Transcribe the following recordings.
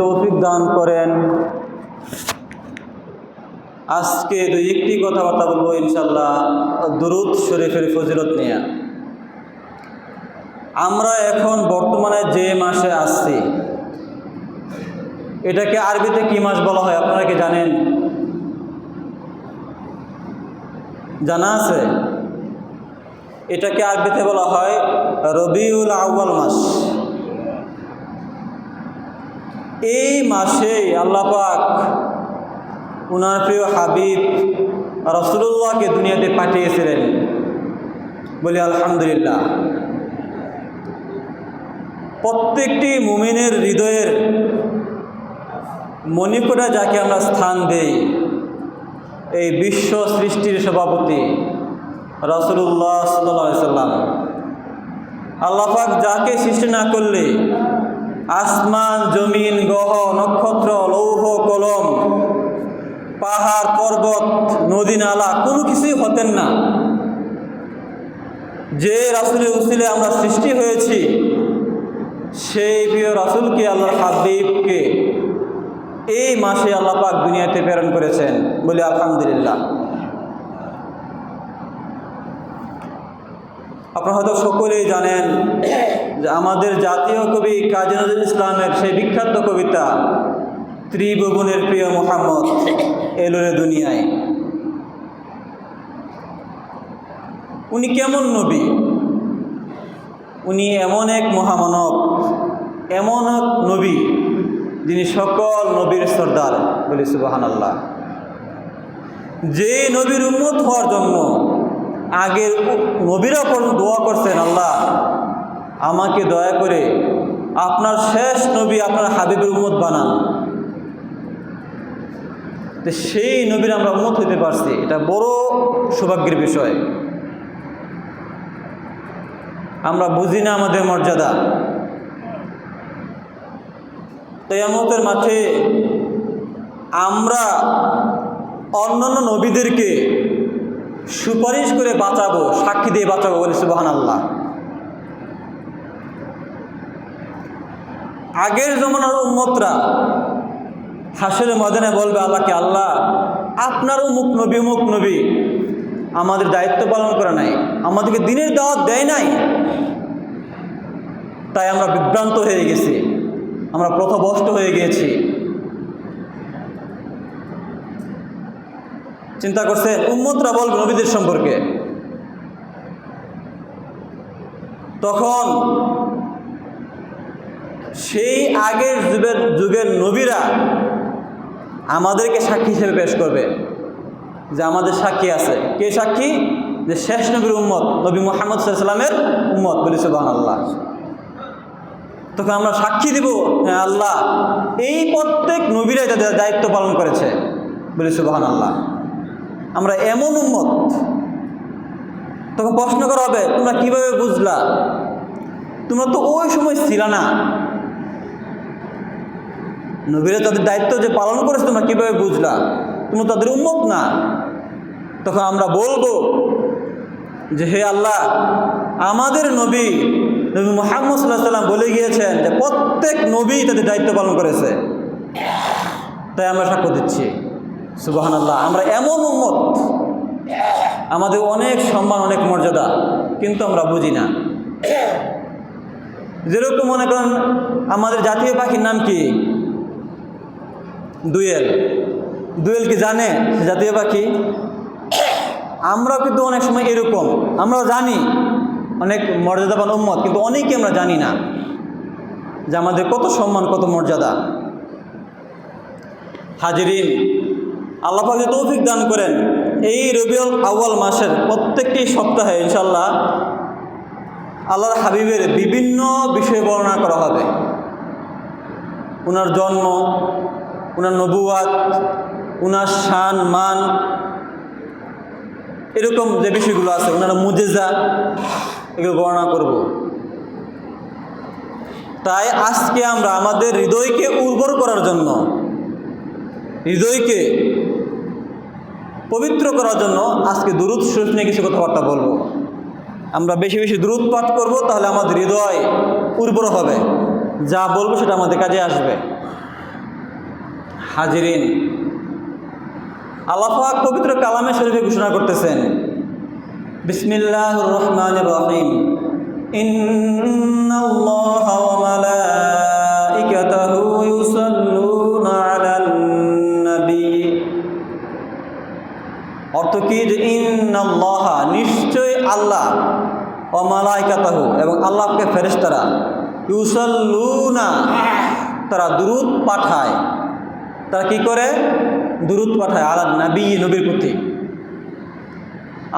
তৌফিক দান করেন। আজকে দুই একটি কথাবার্তা বলব ইনশাল্লাহ দুরুদ শরীফের ফজিলত নিয়ে। আমরা এখন বর্তমানে যে মাসে আসছি, এটাকে আরবিতে কি মাস বলা হয় আপনারা কি জানেন? জানা আছে? এটাকে আরবিতে বলা হয় রবিউল আউ্বাল মাস। এই মাসেই আল্লাহ পাক উনার প্রিয় হাবিব রসুল্লাহকে দুনিয়াতে পাঠিয়েছিলেন। বলি, আলহামদুলিল্লাহ। প্রত্যেকটি মুমিনের হৃদয়ের মণিপুরে যাকে আমরা স্থান দেই, এই বিশ্ব সৃষ্টির সভাপতি রসুল্লাহ সাল্লাম আল্লাহাক যাকে সৃষ্টি না করলে আসমান, জমিন, গ্রহ, নক্ষত্র, লৌহ, কলম, পাহাড়, পর্বত, নদী, নালা, কোনো কিছুই হতেন না। যে রাসুলের উসিলে আমরা সৃষ্টি হয়েছি, সেই প্রিয় রাসুলকে, আল্লাহর হাবিবকে এই মাসে আল্লাহ পাক দুনিয়াতে প্রেরণ করেছেন। বলি, আলহামদুলিল্লাহ। আপনারা হয়তো সকলেই জানেন যে আমাদের জাতীয় কবি কাজী নজরুল ইসলামের সেই বিখ্যাত কবিতা, ত্রিভুবনের প্রিয় মোহাম্মদ এলোরে দুনিয়ায়। উনি কেমন নবী? উনি এমন এক মহামানব, এমন এক নবী, যিনি সকল নবীর সর্দার, বলি সুবাহান আল্লাহ যে নবীর উন্মত হওয়ার জন্য আগের নবীরা দোয়া করছেন, আল্লাহ, আমাকে দয়া করে আপনার শেষ নবী আপনার হাবিবের উম্মত বানান। তো সেই নবীর আমরা উন্মত হতে পারছি, এটা বড় সৌভাগ্যের বিষয়। আমরা বুঝি না আমাদের মর্যাদা। তেয়ামতের মাঠে আমরা অন্যান্য নবীদেরকে সুপারিশ করে বাঁচাবো, সাক্ষী দিয়ে বাঁচাবো বলে সুবাহান আল্লাহ আগের জমানার উন্মতরা হাসের ময়দানে বলবে, আল্লাহকে আল্লাহ, আপনার উমুক নবী উমুক নবী আমাদের দায়িত্ব পালন করে নাই, আমাদেরকে দিনের দাওয়াত দেয় নাই। তাই আমরা বিভ্রান্ত হয়ে গেছি, আমরা প্রথবষ্ট হয়ে গিয়েছি চিন্তা করছেন উম্মতরা বলবে নবীদের সম্পর্কে। তখন সেই আগের যুগের যুগের নবীরা আমাদেরকে সাক্ষী হিসেবে পেশ করবে যে আমাদের সাক্ষী আছে। কে সাক্ষী? যে শেষ নবীর উম্মত, নবী মোহাম্মদ সাল্লামের উম্মত বলি সুবাহ আল্লাহ তখন আমরা সাক্ষী দিব হ্যাঁ আল্লাহ। এই প্রত্যেক নবীরাই তাদের দায়িত্ব পালন করেছে বলি সুবাহ আল্লাহ আমরা এমন উন্মত তখন প্রশ্ন করা হবে, তোমরা কীভাবে বুঝলা? তোমরা তো ওই সময় ছিল না। নবীরা তাদের দায়িত্ব যে পালন করেছে, তোমরা কীভাবে বুঝলা? তোমরা তাদের উন্মত না। তখন আমরা বলব যে, হে আল্লাহ, আমাদের নবী নবী মোহাম্মদ সাল্লাহ সাল্লাম বলে গিয়েছেন যে, প্রত্যেক নবী তাদের দায়িত্ব পালন করেছে। তাই আমরা সাক্ষ্য দিচ্ছি। সুবাহান আল্লাহ আমরা এমন উন্মত আমাদের অনেক সম্মান, অনেক মর্যাদা, কিন্তু আমরা বুঝি না। যেরকম মনে করেন, আমাদের জাতীয় পাখির নাম কি? দুয়েল। দুয়েল কি জানে জাতীয় পাখি? আমরা কিন্তু অনেক সময় এরকম। আমরাও জানি, অনেক মর্যাদাবান উম্মত, কিন্তু অনেকে আমরা জানি না যে আমাদের কত সম্মান, কত মর্যাদা। হাজিরিন আল্লাহ পাকে তৌফিক দান করেন, এই রবিউল আউ্য়াল মাসের প্রত্যেকটি সপ্তাহে ইনশাল্লাহ আল্লাহর হাবিবের বিভিন্ন বিষয় বর্ণনা করা হবে। ওনার জন্ম ওনার নবুয়াত ওনার শান, মান, এরকম যে বিষয়গুলো আছে ওনার মুজেজা, এগুলো বর্ণনা করব। তাই আজকে আমরা আমাদের হৃদয়কে উর্বর করার জন্য, হৃদয়কে পবিত্র করার জন্য আজকে দুরুদ শরীফ নিয়ে কিছু কথাবার্তা বলব। আমরা বেশি বেশি দ্রুত পাঠ করব, তাহলে আমাদের হৃদয় উর্বর হবে। যা বলব সেটা আমাদের কাজে আসবে। হাজিরিন আল্লাহাক পবিত্র কালামে শরীফে ঘোষণা করতেছেন বিসমিল্লাহ রহমান রহিম। ইন্নাল্লাহ ওয়া মালাইকাতাহু যে ইন্নাল্লাহ নিশ্চয় আল্লাহ ও মালাইকাতাহু এবং আল্লাহকে ফেরেশতারা ইউসাল্লুনা, তারা দুরুদ পাঠায়। তারা কি করে? দুরুদ পাঠায় আলাদ নবী, নবীর প্রতি।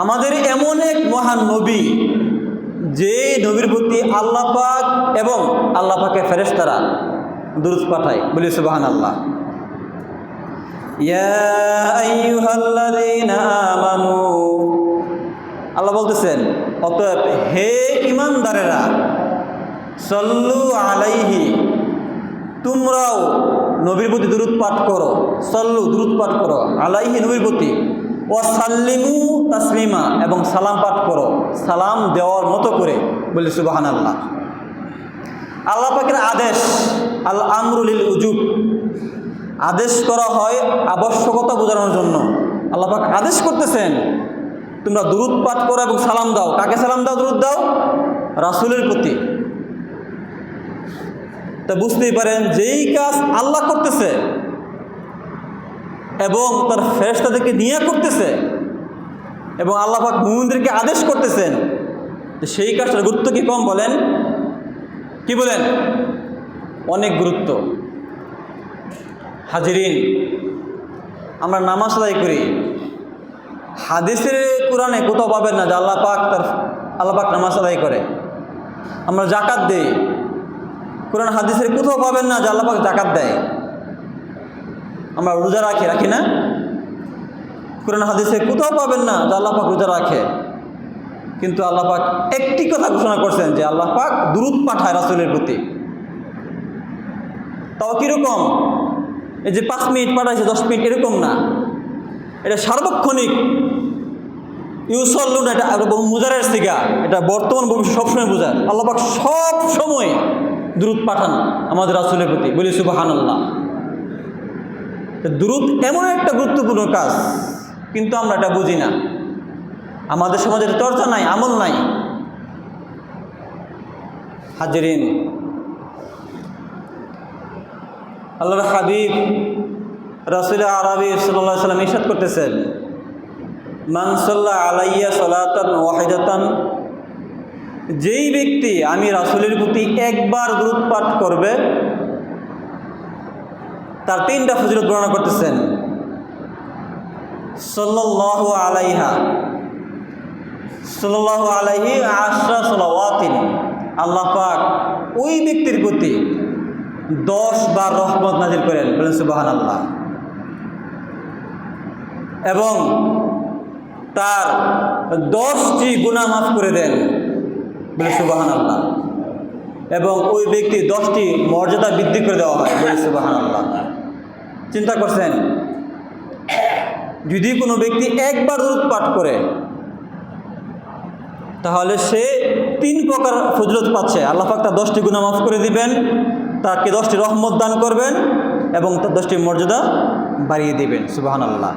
আমাদের এমন এক মহান নবী, যে নবীর প্রতি আল্লাহ পাক এবং আল্লাহ পাকে ফেরেশতারা দুরুদ পাঠায়। বলি সুবাহান আল্লাহ ইয়া আইয়ুহাল্লাযীনা আমানু। আল্লাহ বলতেছেন, অতএব হে ইমানদারেরা সল্লু আলাইহি, তোমরাও নবীর প্রতি দূরত পাঠ করো, সল্লু দূরত পাঠ করো, আলাইহি নবীর প্রতি। ও সাল্লিমু তাসলিমা, এবং সালাম পাঠ করো, সালাম দেওয়ার মতো করে বলি সুবাহান আল্লাহ আল্লাহ পাকের আদেশ আল আমরুলিল উজুব আদেশ করা হয় আবশ্যকতা বোঝানোর জন্য। আল্লাহ পাক আদেশ করতেছেন, তোমরা দূরত পাঠ করো এবং সালাম দাও। কাকে সালাম দাও দূরত দাও? রাসুলের প্রতি। তা বুঝতেই পারেন, যেই কাজ আল্লাহ করতেছে এবং তার ফেরেস্তাদেরকে নিয়ে করতেছে এবং আল্লাহ পাক মুমিনদেরকে আদেশ করতেছেন তো সেই কাজটার গুরুত্ব কি কম বলেন? কি বলেন? অনেক গুরুত্ব। হাজিরিন। আমরা নামাজ আদায় করি। হাদিসের কোরআনে কোথাও পাবেন না যে আল্লাহ পাক তার, আল্লাহ পাক নামাজ আদায় করে। আমরা জাকাত দিই। কোরআন হাদিসের কোথাও পাবেন না যে আল্লাহ পাক জাকাত দেয়। আমরা রোজা রাখি রাখি না? কোরআন হাদিসে কোথাও পাবেন না যে আল্লাহ পাক রোজা রাখে। কিন্তু আল্লাহ পাক একটি কথা ঘোষণা করছেন যে আল্লাহ পাক দূরত পাঠায় রাসুলের প্রতি। তাও কীরকম? এই যে পাঁচ মিনিট পাঠাইছে, দশ মিনিট, এরকম না। এটা সার্বক্ষণিক। ইউসল্লুন, এটা মুজারের সিগা। এটা বর্তমান ভবিষ্যৎ সবসময় বোঝায়। আল্লাহ পাক সব সময় দূরত পাঠান আমাদের রাসুলের প্রতি। বলি সুবাহান আল্লাহ দূরত এমন একটা গুরুত্বপূর্ণ কাজ, কিন্তু আমরা এটা বুঝি না। আমাদের সমাজের চর্চা নাই, আমল নাই। হাজরিন আল্লাহর হাবিব রসুল আরবি সাল্লাহ সাল্লাম ইসাদ করতেছেন মানসল্লাহ আলাইয়া সলাতান ওয়াহিদাতান যেই ব্যক্তি আমি রাসুলের প্রতি একবার পাঠ করবে, তার তিনটা ফজিলত বর্ণনা করতেছেন। সাল্লাহ আলাইহা সাল্লাহ আলাইহি আশরা সালাওয়াতিন, আল্লাহ পাক ওই ব্যক্তির প্রতি দশ বার রহমত নাজির করেন, বলেন সুবাহান আল্লাহ এবং তার দশটি গুণা মাফ করে দেন বলে সুবাহান আল্লাহ এবং ওই ব্যক্তি দশটি মর্যাদা বৃদ্ধি করে দেওয়া হয় বলে সুবাহান আল্লাহ চিন্তা করছেন, যদি কোনো ব্যক্তি একবার দূরত পাঠ করে, তাহলে সে তিন প্রকার ফজলত পাচ্ছে। আল্লাহ পাক তার দশটি গুণা মাফ করে দিবেন তাকে দশটি রহমত দান করবেন এবং তার দশটি মর্যাদা বাড়িয়ে দেবেন সুবাহান আল্লাহ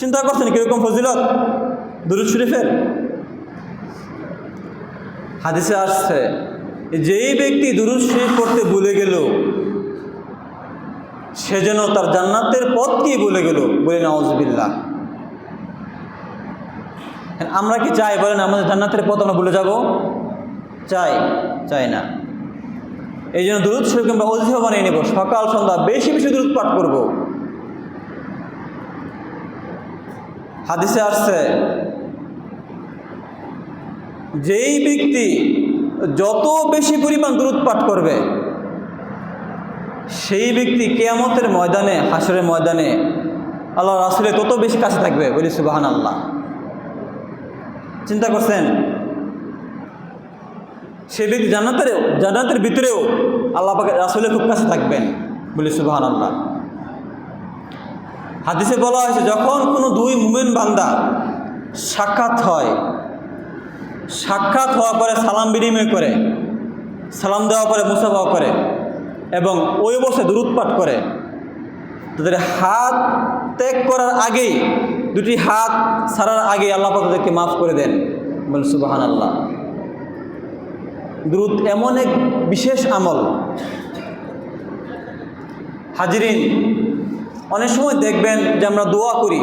চিন্তা করছেন কীরকম ফজিলত? দুরুদ শরীফের? হাদিসে আসছে, যেই ব্যক্তি দুরুদ শরীফ পড়তে ভুলে গেল, সে যেন তার জান্নাতের পথকেই ভুলে গেল, বলে নওয়াজবিল্লা আমরা কি চাই বলেন, আমাদের জান্নাতের পথ আমরা ভুলে যাব? চাই চাই না। এই জন্য দূরত শরীফকে আমরা বানিয়ে নেব। সকাল, সন্ধ্যা বেশি বেশি দূরত পাঠ করব। হাদিসে আসছে, যেই ব্যক্তি যত বেশি পরিমাণ দূরত পাঠ করবে, সেই ব্যক্তি কেয়ামতের ময়দানে হাসরের ময়দানে আল্লাহ রাসুলের তত বেশি কাছে থাকবে। বলি সুবাহান আল্লাহ চিন্তা করছেন সে ব্যক্তি জান্নাতের জান্নাতের ভিতরেও আল্লাহ পাকে রাসুলের খুব কাছে থাকবেন। বলি সুবাহান আল্লাহ হাদিসে বলা হয়েছে, যখন কোনো দুই মুমেন বান্দা সাক্ষাৎ হয়, সাক্ষাৎ হওয়ার পরে সালাম বিনিময় করে, সালাম দেওয়ার পরে মুসাফা করে এবং ওই বসে দূরত পাঠ করে, তাদের হাত ত্যাগ করার আগেই, দুটি হাত ছাড়ার আগে আল্লাহ তাদেরকে মাফ করে দেন। বলে সুবাহান আল্লাহ দ্রুত এমন এক বিশেষ আমল। হাজিরিন, অনেক সময় দেখবেন যে আমরা দোয়া করি।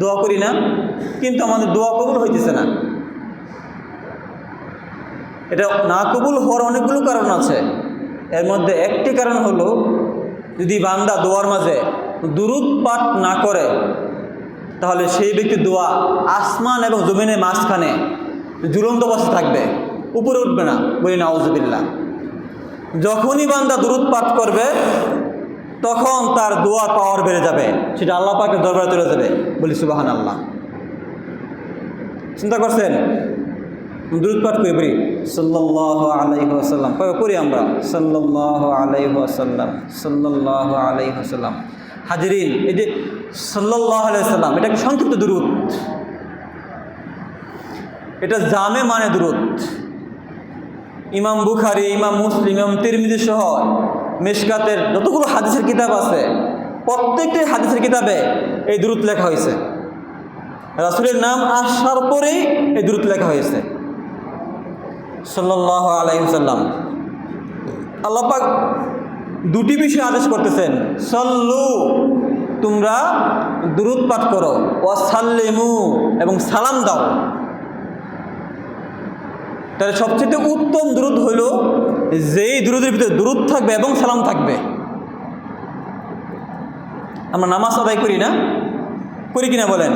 দোয়া করি না, কিন্তু আমাদের দোয়া কবুল হইতেছে না। এটা না কবুল হওয়ার অনেকগুলো কারণ আছে। এর মধ্যে একটি কারণ হলো, যদি বান্দা দোয়ার মাঝে দুরুদ পাঠ না করে, তাহলে সেই ব্যক্তি দোয়া আসমান এবং জমিনের মাঝখানে ঝুলন্ত অবস্থা থাকবে। উপরে উঠবে না। বলি না ওজবিল্লা যখনই বান্দা পাঠ করবে, তখন তার দোয়ার পাওয়ার বেড়ে যাবে। সেটা আল্লাহ পাকের দরবারে চলে যাবে। বলি সুবাহান আল্লাহ চিন্তা করছেন? দুরুদ পাঠ করি বলি সাল্লাহ আলাইহি আসাল্লাম করি আমরা? সাল্লাহ আলাইহি আসাল্লাম সাল্লাহ আলাইহি আসাল্লাম হাজিরিন, এই যে সাল্লাহ আলাইসাল্লাম এটা সংক্ষিপ্ত দুরুদ? এটা জামে মানে দুরুদ। ইমাম বুখারি, ইমাম মুসলিম, ইমাম তিরমিজি সহ মেশকাতের যতগুলো হাদিসের কিতাব আছে, প্রত্যেকটি হাদিসের কিতাবে এই দূরত লেখা হয়েছে। রাসুলের নাম আসার পরেই এই দূরত লেখা হয়েছে। সাল্লাহ আলাইসাল্লাম আল্লাপাক দুটি বিষয় আদেশ করতেছেন, সল্লু, তোমরা দূরত পাঠ করো সাল্লেমু এবং সালাম দাও। তাহলে সবচেয়ে উত্তম দূরত হইল যেই দূরদের ভিতরে দূরত থাকবে এবং সালাম থাকবে। আমরা নামাজ আদায় করি না? করি কিনা বলেন?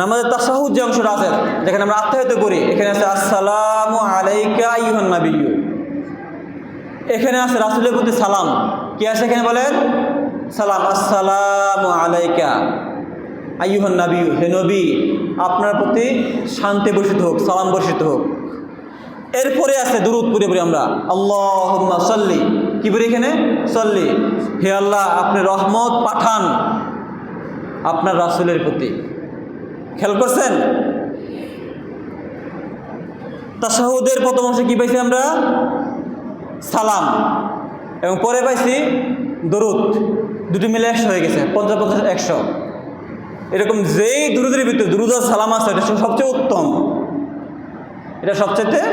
নামাজের তাসাহুদ যে অংশটা আছে, যেখানে আমরা আত্মায়িত করি, এখানে আছে আসসালামু আলাইকা ইহান এখানে আছে রাসুলের প্রতি সালাম। কি আছে এখানে বলেন? সালাম, আসসালামু আলাইকা আইয়ুহন নাবি হে নবী। আপনার প্রতি শান্তি বর্ষিত হোক, সালাম বর্ষিত হোক। এরপরে আছে দুরুদ পুরে পড়ি আমরা। আল্লাহ সল্লি। কি বলি এখানে? সল্লি। হে আল্লাহ, আপনি রহমত পাঠান আপনার রাসুলের প্রতি। খেয়াল করছেন? তাসাহুদের প্রথম অংশে কী পাইছি আমরা? সালাম। এবং পরে পাইছি দরুদ। দুটি মিলে একশো হয়ে গেছে, পঞ্চাশ পঞ্চাশ, একশো। এরকম যেই দুরুদের ভিতরে দুরুদ সালাম আছে, এটা সবচেয়ে উত্তম। এটা সবচেয়ে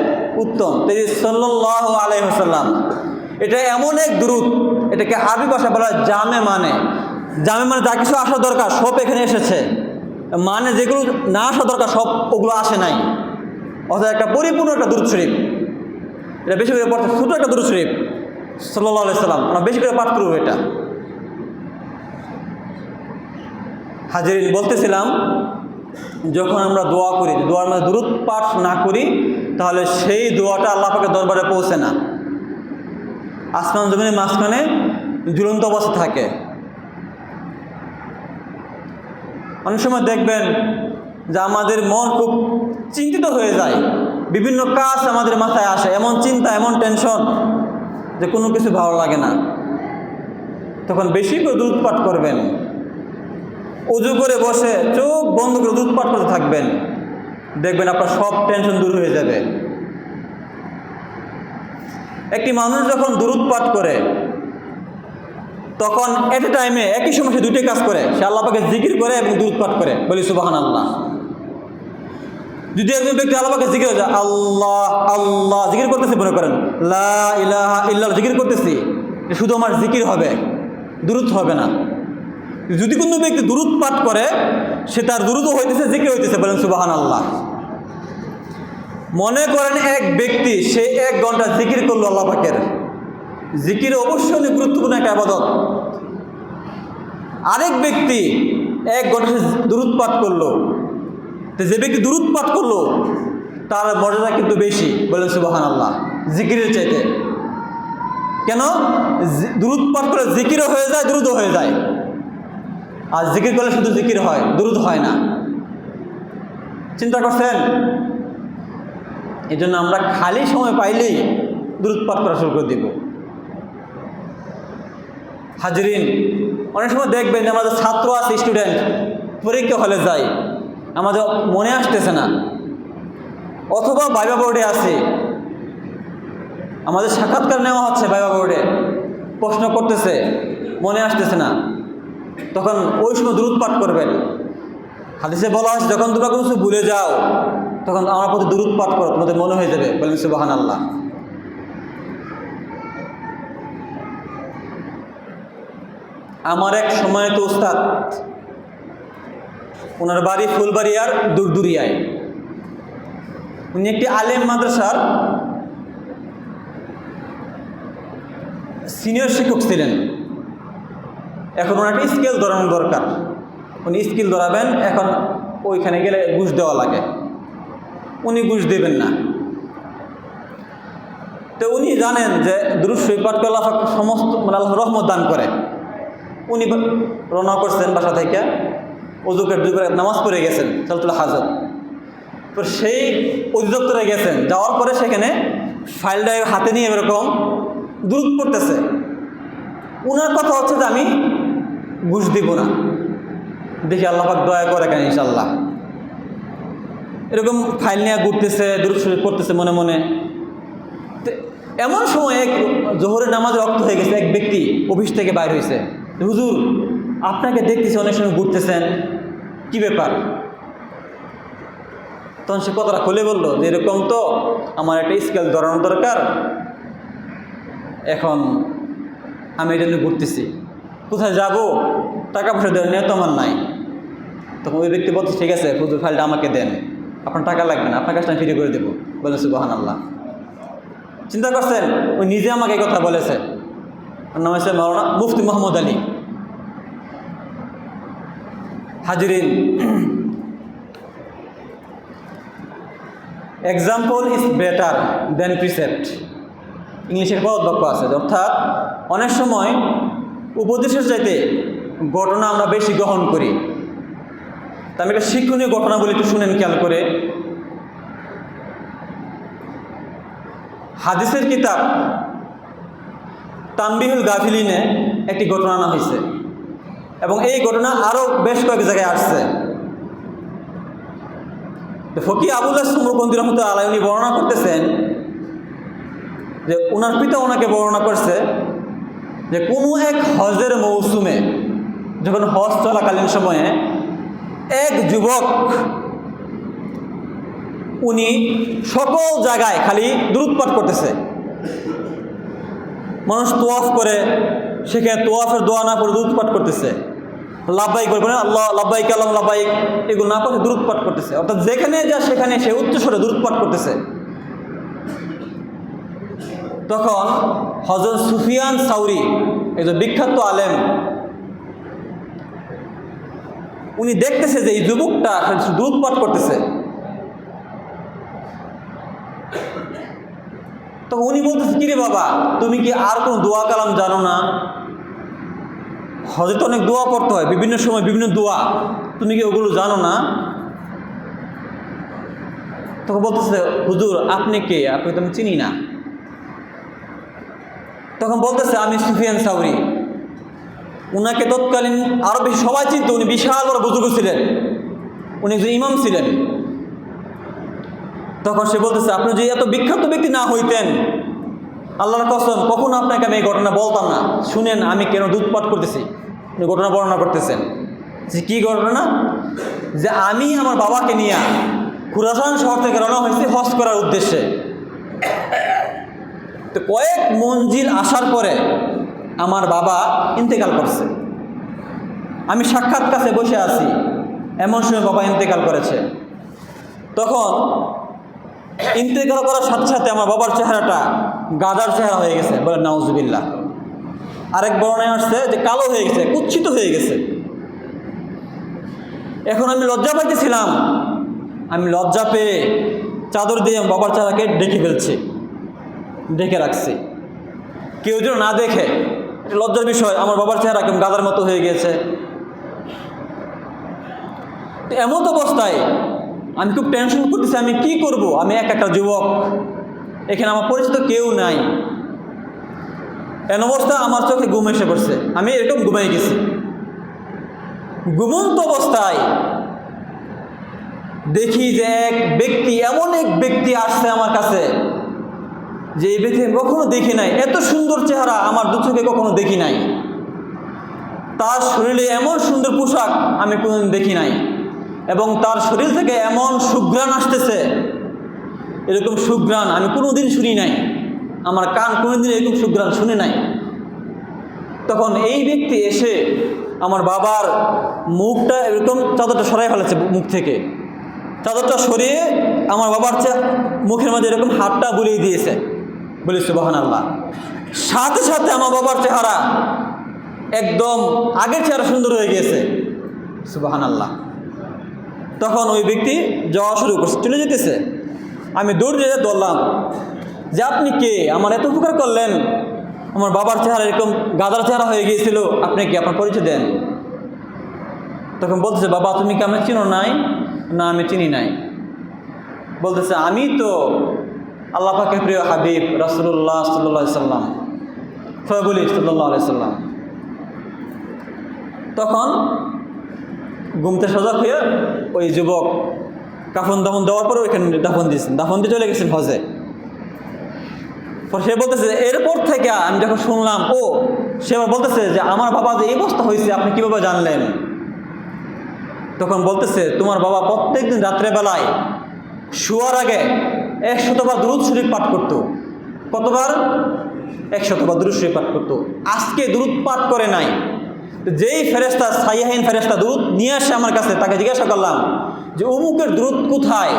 উত্তম। তাই সাল্লাহ আলাইসাল্লাম এটা এমন এক দুরুদ, এটাকে আরবি ভাষা বলা জামে মানে। জামে মানে যা কিছু আসা দরকার, সব এখানে এসেছে। মানে যেগুলো না আসা দরকার, সব ওগুলো আসে নাই। অর্থাৎ একটা পরিপূর্ণ একটা দুরুদ শরীফ। এটা বেশি করে পড়তে ছোটো একটা দুরুদ শরীফ সাল্লাহ সাল্লাম আমরা বেশি করে পাঠ করব এটা। হাজিরিন বলতেছিলাম, যখন আমরা দোয়া করি, দোয়ার মধ্যে দূরত পাঠ না করি, তাহলে সেই দোয়াটা আল্লাহ পাকের দরবারে পৌঁছে না। আসমান জমিনের মাঝখানে ঝুলন্ত অবস্থা থাকে। অনেক সময় দেখবেন যে আমাদের মন খুব চিন্তিত হয়ে যায়। বিভিন্ন কাজ আমাদের মাথায় আসে, এমন চিন্তা, এমন টেনশন যে কোনো কিছু ভালো লাগে না। তখন বেশি করে দুধ পাঠ করবেন। উজু করে বসে চোখ বন্ধ করে দুধ পাঠ করতে থাকবেন। দেখবেন আপনার সব টেনশন দূর হয়ে যাবে। একটি মানুষ যখন দুরুদ পাঠ করে, তখন এট টাইমে একই সময় সে দুইটাই কাজ করে। সে আল্লাহ পাকে জিকির করে এবং দুধ পাঠ করে। বলি সুবাহান আল্লাহ যদি একজন ব্যক্তি আল্লাহ পাকে জিকির হয়ে যায় আল্লাহ আল্লাহ জিকির করতেছি, মনে করেন, লা ইলাহা ইল্লাহ জিকির করতেছি শুধু আমার জিকির হবে দূরত হবে না। যদি কোনো ব্যক্তি দূরত পাঠ করে, সে তার দূরত হইতেছে, জিকির হইতেছে বলেন সুবাহান আল্লাহ মনে করেন এক ব্যক্তি, সে এক ঘণ্টা জিকির করল আল্লাহ পাকের। জিকির অবশ্যই অনেক গুরুত্বপূর্ণ একটা আবাদত। আরেক ব্যক্তি এক ঘণ্টা দূরত পাঠ করল। তো যে ব্যক্তি দূরত পাঠ করল, তার মর্যাদা কিন্তু বেশি, বলেন সুবাহান আল্লাহ জিকিরের চাইতে। কেন? দূরত পাঠ করে জিকিরও হয়ে যায় দ্রুত হয়ে যায়। আর জিকির করলে শুধু জিকির হয় দ্রুত হয় না। চিন্তা করছেন? এই জন্য আমরা খালি সময় পাইলেই দূরত পাঠ করা শুরু করে দিব। হাজরিন, অনেক সময় দেখবেন আমাদের ছাত্র আছে স্টুডেন্ট পরীক্ষা হলে যায়, আমাদের মনে আসতেছে না। অথবা বাইবা বোর্ডে আছে। আমাদের সাক্ষাৎকার নেওয়া হচ্ছে বাইবা বোর্ডে প্রশ্ন করতেছে, মনে আসতেছে না। তখন ওই সময় দূরত পাঠ করবেন। হাদিসে বলা হয়েছে, যখন তোমরা কোনো কিছু ভুলে যাও, তখন আমার প্রতি দূরত পাঠ করো, তোমাদের মনে হয়ে যাবে। বলেন সুবাহান আল্লাহ আমার এক সময় তো উস্তাদ ওনার বাড়ি ফুলবাড়িয়ার দুরদুরিয়ায়। উনি একটি আলেম মাদ্রাসার সিনিয়র শিক্ষক ছিলেন। এখন ওনার একটা স্কেল ধরানো দরকার। উনি স্কিল ধরাবেন, এখন ওইখানে গেলে ঘুষ দেওয়া লাগে। উনি ঘুষ দেবেন না। তো উনি জানেন যে দুরুশ্বই পাঠ করলে আল্লাহ সমস্ত মানে আল্লাহ রহমত দান করে। উনি রওনা করছেন বাসা থেকে অজুকের দুপুরে নামাজ পড়ে গেছেন, সালতুল হাজত তো সেই অধিদপ্তরে গেছেন, যাওয়ার পরে সেখানে ফাইলটা হাতে নিয়ে এরকম দূর পড়তেছে। উনার কথা হচ্ছে যে আমি ঘুষ দিব না। দেখি আল্লাহাক দয়া করে কেন ইনশাল্লাহ এরকম ফাইল নিয়ে ঘুরতেছে দূর পড়তেছে মনে মনে। এমন সময় এক জোহরের নামাজ রক্ত হয়ে গেছে, এক ব্যক্তি অফিস থেকে বাইর হয়েছে। হুজুর, আপনাকে দেখতেছি অনেক সময় ঘুরতেছেন, কি ব্যাপার? তখন সে কথাটা খুলে বলল যে, এরকম তো আমার একটা স্কেল ধরানো দরকার। এখন আমি এই জন্য ঘুরতেছি। কোথায় যাব? টাকা পয়সা দেওয়ার তো আমার নাই। তখন ওই ব্যক্তি বলছে, ঠিক আছে, হুজুর ফাইলটা আমাকে দেন। আপনার টাকা লাগবে না, আপনার কাজটা আমি ফ্রি করে দেবো। বলে সুবাহান আল্লাহ চিন্তা করছেন ওই নিজে আমাকে কথা বলেছে। নাম হচ্ছে মৌলানা মুফতি মোহাম্মদ আলী। হাজিরিন example is better than precept ইংলিশের বহুত বাক্য আছে, অর্থাৎ অনেক সময় উপদেশের চাইতে ঘটনা আমরা বেশি গ্রহণ করি। তা আমি একটা শিক্ষণীয় ঘটনা বলি, একটু শুনেন খেয়াল করে। হাদিসের কিতাব তাম্বিহুল গাফিলিনে একটি ঘটনা আনা হয়েছে এবং এই ঘটনা আরও বেশ কয়েক জায়গায় আসছে। ফকি আবুল্লাহ সুমরবন্দি রহমতুল্লাহ আলাই বর্ণনা করতেছেন যে ওনার পিতা ওনাকে বর্ণনা করছে যে কোনো এক হজের মৌসুমে, যখন হজ চলাকালীন সময়ে এক যুবক, উনি সকল জায়গায় খালি দূরৎপাট করতেছে। মানুষ তোয়াফ করে সেখানে তোয়াফের দোয়া না করে দূরৎপাট করতেছে। লাভবাহিক বলবে না আল্লাহ, লাভবাহিক আল্লাহ, লাভবাহিক। এগুলো না করে দূরৎপাট করতেছে। অর্থাৎ যেখানে যা, সেখানে সে উচ্চস্বরে দূরৎপাট করতেছে। তখন হজরত সুফিয়ান সাউরি যে বিখ্যাত আলেম, উনি দেখতেছে যে এই যুবকটা দুধ পাঠ করতেছে। তখন উনি বলতেছে, কিরে বাবা, তুমি কি আর কোনো দোয়া কালাম জানো না? হজে তো অনেক দোয়া পড়তে হয়, বিভিন্ন সময় বিভিন্ন দোয়া, তুমি কি ওগুলো জানো না? তখন বলতেছে, হুজুর, আপনি কে? আপনি তো আমি চিনি না। তখন বলতেছে, আমি সুফিয়ান সাউরি। উনাকে তৎকালীন আরও বেশি সবাই চিনত, উনি বিশাল বড় বুজুর্গ ছিলেন। উনি একজন ইমাম ছিলেন। তখন সে বলতেছে, আপনি যদি এত বিখ্যাত ব্যক্তি না হইতেন, আল্লাহর কসম, কখনো আপনাকে আমি এই ঘটনা বলতাম না। শুনেন, আমি কেন দুধ পাঠ করতেছি? উনি ঘটনা বর্ণনা করতেছেন। যে কী ঘটনা? যে আমি আমার বাবাকে নিয়ে খুরাসান শহর থেকে রওনা হয়েছি হজ করার উদ্দেশ্যে। তো কয়েক মঞ্জিল আসার পরে আমার বাবা ইন্তেকাল করছে। আমি সাক্ষাৎ কাছে বসে আছি, এমন সময় বাবা ইন্তেকাল করেছে। তখন ইন্তেকাল করার সাথে সাথে আমার বাবার চেহারাটা গাদার চেহারা হয়ে গেছে, বলে নাউজুবিল্লা আরেক বর্ণায় আসছে যে কালো হয়ে গেছে, কুচ্ছিত হয়ে গেছে। এখন আমি লজ্জা পাইতেছিলাম। আমি লজ্জা পেয়ে চাদর দিয়ে বাবার চেহারাকে ডেকে ফেলছি। ডেকে রাখছি। কেউ যেন না দেখে, এটা লজ্জার বিষয়, আমার বাবার চেহারা কেমন গাদার মতো হয়ে গিয়েছে। তো এমন অবস্থায় আমি খুব টেনশন করতেছি, আমি কি করব? আমি এক একটা যুবক, এখানে আমার পরিচিত কেউ নাই। এন অবস্থা আমার চোখে ঘুম এসে পড়ছে। আমি এরকম ঘুমাই গেছি। ঘুমন্ত অবস্থায় দেখি যে এক ব্যক্তি, এমন এক ব্যক্তি আসছে আমার কাছে। যে এই ব্যক্তি কখনো দেখি নাই। এত সুন্দর চেহারা আমার দু চোখে কখনো দেখি নাই। তার শরীরে এমন সুন্দর পোশাক আমি কোনোদিন দেখি নাই। এবং তার শরীর থেকে এমন সুঘ্রাণ আসতেছে। এরকম সুঘ্রাণ আমি কোনোদিন শুনি নাই। আমার কান কোনোদিন এরকম সুঘ্রাণ শুনে নাই। তখন এই ব্যক্তি এসে আমার বাবার মুখটা এরকম চাদরটা সরাই ফেলেছে মুখ থেকে। চাদরটা সরিয়ে আমার বাবার মুখের মধ্যে এরকম হাতটা বুলিয়ে দিয়েছে। বলি সুবাহান আল্লাহ সাথে সাথে আমার বাবার চেহারা একদম আগের চেহারা সুন্দর হয়ে গিয়েছে। সুবাহান আল্লাহ তখন ওই ব্যক্তি যাওয়া শুরু করছে, চলে যেতেছে। আমি দৌড় যেতে ধরলাম যে, আপনি কে? আমার এত উপকার করলেন। আমার বাবার চেহারা এরকম গাদার চেহারা হয়ে গিয়েছিল। আপনি কি আপনার পরিচয় দেন? তখন বলতেছে, বাবা, তুমি কি আমি চিনো নাই? না, আমি চিনি নাই। বলতেছে, আমি তো আল্লাহ পাকের প্রিয় হাবিব রাসুল্লাহ সাল্লাহ সাল্লাম। সবাই বলি সাল্লাহ সাল্লাম। তখন ঘুমতে সজাগ হয়ে ওই যুবক কাফন দাফন দেওয়ার পরে ওইখানে দাফন দিয়েছেন। দাফন দিয়ে চলে গেছেন হজে। সে বলতেছে, এরপর থেকে আমি যখন শুনলাম, ও, সে আবার বলতেছে যে আমার বাবা যে এই অবস্থা হয়েছে, আপনি কীভাবে জানলেন? তখন বলতেছে, তোমার বাবা প্রত্যেকদিন রাত্রেবেলায় শোয়ার আগে একশতবার দুরুদ শরীফ পাঠ করতো। কতবার? একশতবার দুরুদ শরীফ পাঠ করতো। আজকে দুরুদ পাঠ করে নাই। যেই ফেরেস্তা সাইয়াহীন ফেরেস্তা দুরুদ নিয়ে আসে আমার কাছে, তাকে জিজ্ঞাসা করলাম যে, অমুকের দুরুদ কোথায়?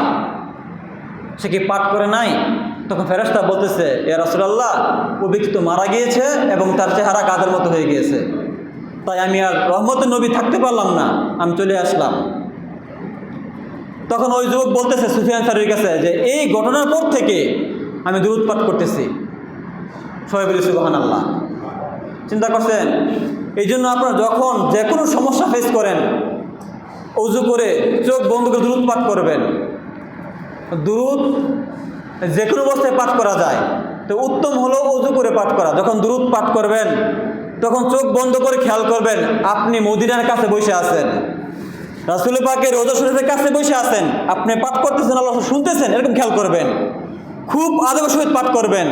সে কি পাঠ করে নাই? তখন ফেরেস্তা বলতেছে, এ রসুলাল্লাহ, ও ব্যক্তি তো মারা গিয়েছে এবং তার চেহারা কাদের মতো হয়ে গিয়েছে। তাই আমি আর রহমতের নবী থাকতে পারলাম না, আমি চলে আসলাম। তখন ওই যুবক বলতেছে সুফিয়ান স্যারের কাছে যে, এই ঘটনার পর থেকে আমি দূরত করতেছি। সবাই বলি সুবাহান আল্লাহ চিন্তা করছেন এই জন্য আপনারা যখন যে কোনো সমস্যা ফেস করেন অজু করে চোখ বন্ধ করে দূরত পাঠ করবেন। দুরুদ যে কোনো অবস্থায় পাঠ করা যায়, তো উত্তম হলো অজু করে পাঠ করা। যখন দুরুদ পাঠ করবেন, তখন চোখ বন্ধ করে খেয়াল করবেন, আপনি মদিনার কাছে বসে আছেন। রাসুল পাকের রোজা শরীফের কাছে বসে আছেন। আপনি পাঠ করতেছেন, আল্লাহ শুনতেছেন, এরকম খেয়াল করবেন। খুব আদব সহিত পাঠ করবেন।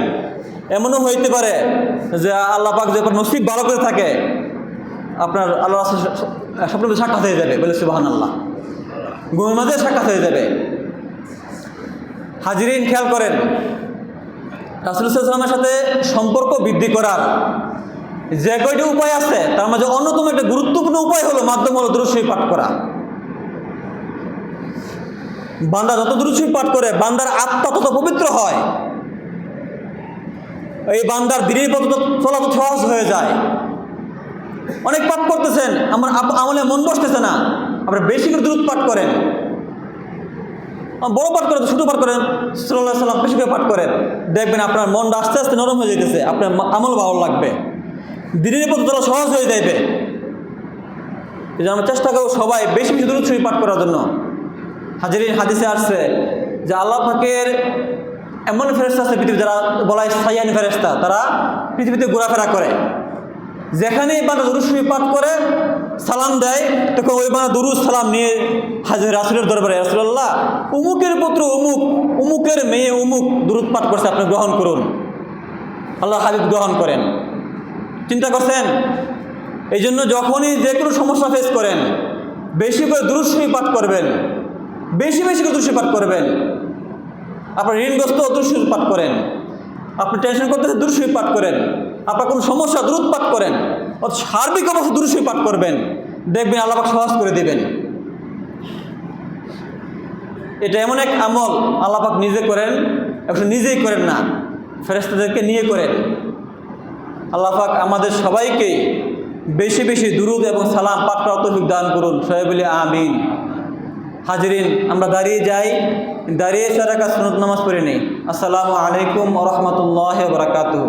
এমনও হইতে পারে যে আল্লাহ পাক যখন নসিব ভালো করে থাকে, আপনার আল্লাহ স্বপ্ন সাক্ষাৎ হয়ে যাবে। বলে সুবাহান আল্লাহ মাঝে সাক্ষাৎ হয়ে যাবে। হাজিরিন, খেয়াল করেন, রাসুল রাসুলসাল্লামের সাথে সম্পর্ক বৃদ্ধি করার যে কয়টি উপায় আছে, তার মাঝে অন্যতম একটা গুরুত্বপূর্ণ উপায় হলো মাধ্যম হলো দুরুশ্বই পাঠ করা। বান্দা যত দুরুশ্বই পাঠ করে, বান্দার আত্মা তত পবিত্র হয়। এই বান্দার দিনের পথ চলা তো সহজ হয়ে যায়। অনেক পাঠ করতেছেন, আমার আমলে মন বসতেছে না। আপনারা বেশি করে দূরত পাঠ করেন। বড় পাঠ করেন, ছোটো পাঠ করেন সাল্লাহ সাল্লাম বেশি করে পাঠ করেন। দেখবেন আপনার মনটা আস্তে আস্তে নরম হয়ে যেতেছে, আপনার আমল ভালো লাগবে। দিনের পথ চলা সহজ হয়ে যাবে আমরা চেষ্টা করব সবাই বেশি বেশি দূরত ছবি পাঠ করার জন্য। হাজিরিন হাদিসে আসছে যে আল্লাহ পাকের এমন ফেরেস্তা আছে পৃথিবী যারা বলা হয় সাইয়ান ফেরেস্তা তারা পৃথিবীতে ঘোরাফেরা করে। যেখানেই বান্দা দুরুদ শরীফ পাঠ করে, সালাম দেয়, তখন ওই বান্দা দুরুদ সালাম নিয়ে হাজির রাসুলের দরবারে। রাসুল্লাহ উমুকের পুত্র উমুক, উমুকের মেয়ে উমুক দুরুদ পাঠ করছে, আপনি গ্রহণ করুন। আল্লাহ হাবিব গ্রহণ করেন। চিন্তা করছেন? এই জন্য যখনই যে কোনো সমস্যা ফেস করেন, বেশি করে শরীফ পাঠ করবেন। বেশি বেশি করে পাঠ করবেন। আপনার ঋণগ্রস্ত দুরুদ পাঠ করেন। আপনি টেনশন করতেছে দুরুদ পাঠ করেন। আপনার কোনো সমস্যা দূরত পাঠ করেন। অত সার্বিক অবস্থা দুরুদ পাঠ করবেন। দেখবেন আল্লাহ সহজ করে দেবেন। এটা এমন এক আমল আল্লাহ পাক নিজে করেন এখন নিজেই করেন না ফেরেস্তাদেরকে নিয়ে করেন। আল্লাহ পাক আমাদের সবাইকে বেশি বেশি দুরুদ এবং সালাম, পাঠ করার তৌফিক দান করুন। সবাই বলি আমিন। হাজরিন আমরা দাঁড়িয়ে যাই। দাঁড়িয়ে সারা কাজ নামাজ পড়ে নেই। আসসালামু আলাইকুম রহমতুল্লাহ বরাকাতুহ।